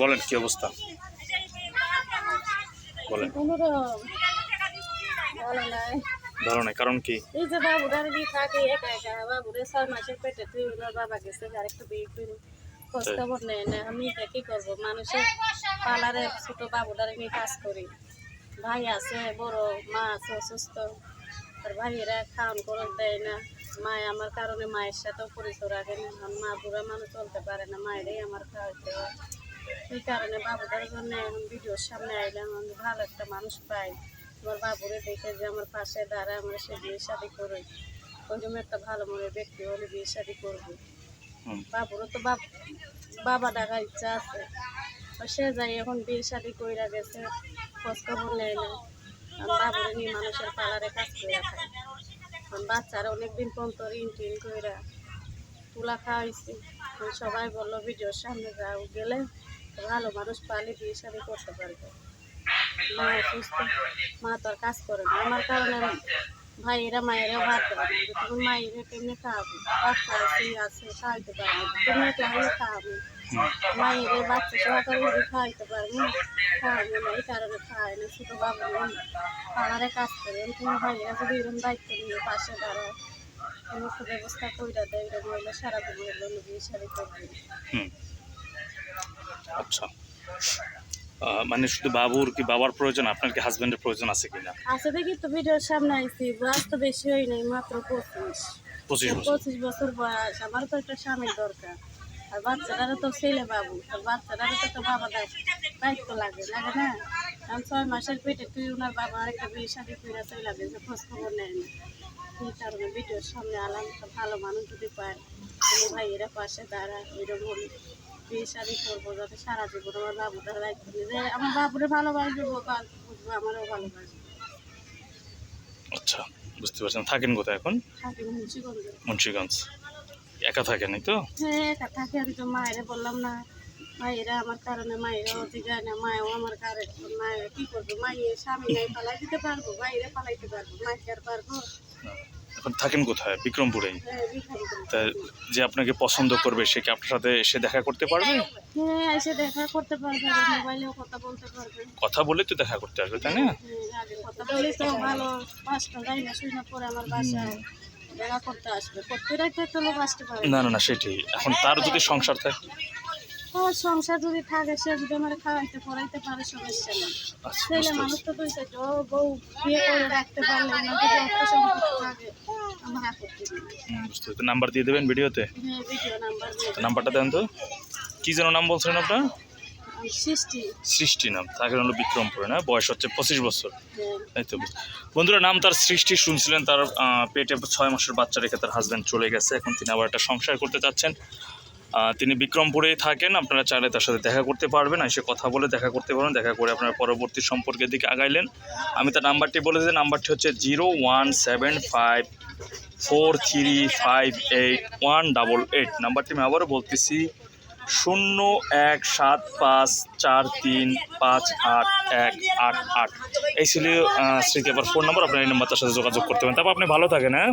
বলেন কি অবস্থা? বলেন। ভালো নাই, কারণ কি? এই যে থাকে, একা একা। ছয় মাসের পেটে তুই ওনার বাবা গেছে আর একটু বিয়ে করে। খবর না, আমি এটা কি করব? মানুষের পার্লারে ছোট বাবুটারে নিয়ে কাজ করি। ভাই আছে, বড়, মা আছে, অসুস্থ। আর ভাইয়েরা খাওয়ান করে দেয় না। মায় আমার কারণে মায়ের সাথেও পরিচয় রাখে না। মা বুড়া মানুষ চলতে পারে না, মায়েরাই আমার খাওয়াইতে হয় এই কারণে বাবুটার জন্য এখন ভিডিওর সামনে আইলাম আমি ভালো একটা মানুষ পাই। আমার বাবুরে দেখে যে আমার পাশে দাঁড়ায় আমরা সে বিয়ে শাদি করে ওই জন্য একটা ভালো মনের ব্যক্তি হলে বিয়ে শাদি করব। বাবুরও তো বাবা ডাকার ইচ্ছা আছে। সে যাই এখন বিয়ে শাদি কইরা গেছে খোঁজ খবর নেয় না। বাবুরে নিয়ে মানুষের পালারে কাজ করে এখন বাচ্চারা অনেকদিন পর্যন্ত ঋণ টিন কইরা তুলা খাওয়াইছি। সবাই বলল ভিডিওর সামনে যাও। গেলে ভালো মানুষ পালে বিয়ে শাদি করতে পারবে। মা অসুস্থ, মা তো আর কাজ করে না। আমার কারণে ভাইয়েরা, মায়েরা ভাত দেবে না তুমি মায়েরা কেমনি খাওয়াবো? বাচ্চা আছে আছে, খাওয়াইতে পারব তুমি একলা হলে খাওয়াবো? মায়েরা বাচ্চা সেবা করে যদি খাওয়াইতে পারব খাওয়াবো না, এই কারণে খাওয়াই না, ছোটো বাবু পাড়ারে কাজ করে। তুমি ভাইয়েরা যদি এরকম দায়িত্ব নিয়ে পাশে দাঁড়ায় সমস্ত ব্যবস্থা কইরা দেয়, এরকম হইলে সারা দিন হইল বিয়ে শাদি করবে। আচ্ছা। মানে শুধু বাবুর কি বাবার প্রয়োজন? আপনার কি হাজবেন্ডের প্রয়োজন আছে কিনা? আছে দেখি তো ভিডিওর সামনে আইছি। বয়স তো বেশি হয় নাই মাত্র পঁচিশ। পঁচিশ বছর। পঁচিশ বছর বয়স। আমারও তো একটা স্বামীর দরকার। আর বাচ্চাটারও তো ছেলে বাবু। আর বাচ্চাটারও তো একটা বাবা দায়- দায়িত্ব লাগে লাগে না? কারণ ছয় মাসের পেটে তুই ওনার বাবা আরেকটা বিয়ে শাদি করে চলে গেছে খোঁজ খবর নেয় না। এই কারণে ভিডিওর সামনে আলাম একটা ভালো মানুষ যদি পায় ভাইয়েরা পাশে দাঁড়ায় এরকম বিয়ে করব যাতে সারা জীবন আমার বাবুটার দায়িত্ব নিয়ে যে আমার বাবুরে ভালোবাসবো বুঝব আমারও ভালোবাসবো। আচ্ছা বুঝতে পারছেন। থাকেন কোথায় এখন? মুন্সিগঞ্জে। একা থাকেন তো? হ্যাঁ একা থাকে। আমি তো মায়েরা বললাম না। মায়েরা আমার কারণে মায়েরাও জিগায় না মায়ও আমার কারণে। মায়েরা কি করব? মায়ের স্বামী নাই পালাই দিতে পারব? মায়েরা পালাইতে পারব? মাকে আর পারব? এখন থাকেন কোথায়? বিক্রমপুরেই। হ্যাঁ করে তা যে আপনাকে পছন্দ করবে সে কি আপনার সাথে এসে দেখা করতে পারবে? হ্যাঁ এসে দেখা করতে পারবে মোবাইলেও কথা বলতে পারবে। কথা বলে তো দেখা করতে আসবে তাই না? হ্যাঁ, আগে কথা বলি তো ভালো। পাঁচটা যাই না শুনে পরে আমার বাসায়। দেখা করতে আসবে। করতে রাখতে তো লোক আসতে পারে না না না সেটাই। এখন তার যদি সংসার থাকে? ওর সংসার যদি থাকে সে যদি আমার খাওয়াইতে পড়াইতে পারে সমস্যা আচ্ছা মানুষ তো ও বউ বিয়ে করে রাখতে পারলে না যদি অর্থ থাকে আমার নাম্বার দিয়ে দেবেন ভিডিওতে? হ্যাঁ নাম্বারটা দেন তো। কি যেন নাম বলছিলেন আপনার? সৃষ্টি। নাম। তাকে হলো বিক্রমপুরে না? বয়স হচ্ছে পঁচিশ বছর। হ্যাঁ। তাই তো বন্ধুরা নাম তার সৃষ্টি শুনছিলেন। তার পেটে ছয় মাসের বাচ্চা রেখে তার হাজব্যান্ড চলে গেছে। এখন তিনি আবার একটা সংসার করতে চাচ্ছেন। তিনি বিক্রমপুরেই থাকেন। আপনারা চাইলে তার সাথে দেখা করতে পারবেন। এসে কথা বলে দেখা করতে পারবেন। দেখা করে আপনার পরবর্তী সম্পর্কের দিকে আগাইলেন। আমি তার নাম্বারটি বলে দিই। নাম্বারটি হচ্ছে zero one seven five four three five eight one double eight. নাম্বারটি আমি আবারও বলতেছি, শূন্য এক সাত পাঁচ চার তিন পাঁচ আট এক আট আট। এই ছিল স্মৃতি আবার ফোন নাম্বার। আপনার এই নাম্বার তার সাথে যোগাযোগ করতে পারেন। তারপর আপনি ভালো থাকেন হ্যাঁ?